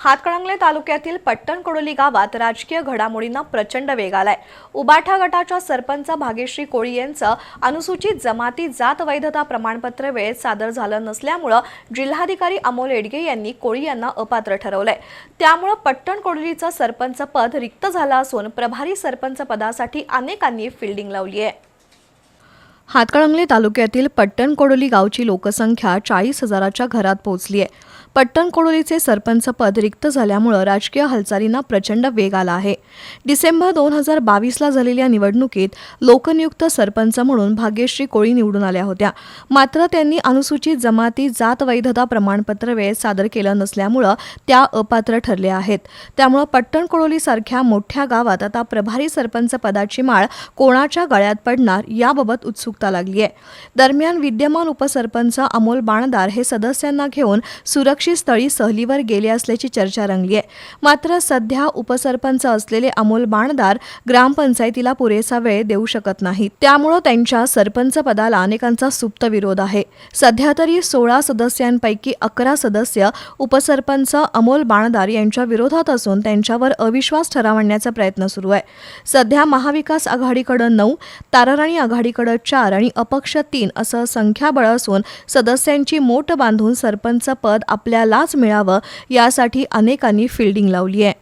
हातकणंगले तालुक्यातील पट्टण कोडोली गावात राजकीय घडामोडींना प्रचंड वेग आलाय. उबाठा गटाच्या सरपंच भाग्यश्री कोळी यांचं अनुसूचित जमाती जात वैधता प्रमाणपत्र वेळेत सादर झालं नसल्यामुळं जिल्हाधिकारी अमोल एडगे यांनी कोळी यांना अपात्र ठरवलंय. त्यामुळं पट्टण कोडोलीचं सरपंच पद रिक्त झालं असून प्रभारी सरपंच पदासाठी अनेकांनी फिल्डिंग लावली आहे हातकणंगले तालुक्यातील पट्टण कोडोली गावची लोकसंख्या चाळीस हजाराच्या घरात पोहोचली आहे पट्टण कोडोलीचे सरपंच पद रिक्त झाल्यामुळं राजकीय हालचालींना प्रचंड वेग आला आहे. डिसेंबर दोन हजार बावीसला झालेल्या निवडणुकीत लोकनियुक्त सरपंच म्हणून भाग्यश्री कोळी निवडून आल्या होत्या. मात्र त्यांनी अनुसूचित जमाती जात वैधता प्रमाणपत्र वेळेत सादर केलं नसल्यामुळं त्या अपात्र ठरल्या आहेत. त्यामुळं पट्टणकोडोलीसारख्या मोठ्या गावात आता प्रभारी सरपंच पदाची माळ कोणाच्या गळ्यात पडणार याबाबत उत्सुकता लागली आहे दरम्यान विद्यमान उपसरपंच अमोल बाणदार हे सदस्यांना घेऊन सुरक्षित स्थळी सहलीवर गेले असल्याची चर्चा रंगली आहे. मात्र सध्या उपसरपंच असलेले अमोल बाणदार ग्रामपंचायतीला पुरेसा वेळ देऊ शकत नाहीत. त्यामुळं त्यांच्या सरपंच पदाला अनेकांचा सुप्त विरोध आहे. सध्या तरी सोळा सदस्यांपैकी अकरा सदस्य उपसरपंच अमोल बाणदार यांच्या विरोधात असून त्यांच्यावर अविश्वास ठराव आणण्याचा प्रयत्न सुरू आहे. सध्या महाविकास आघाडीकडं नऊ ताराराणी आघाडीकडं चार आणि अपक्ष तीन असं संख्याबळ असून सदस्यांची मोट बांधून सरपंच पद आपल्यालाच मिळावं यासाठी अनेकांनी फिल्डिंग लावली आहे.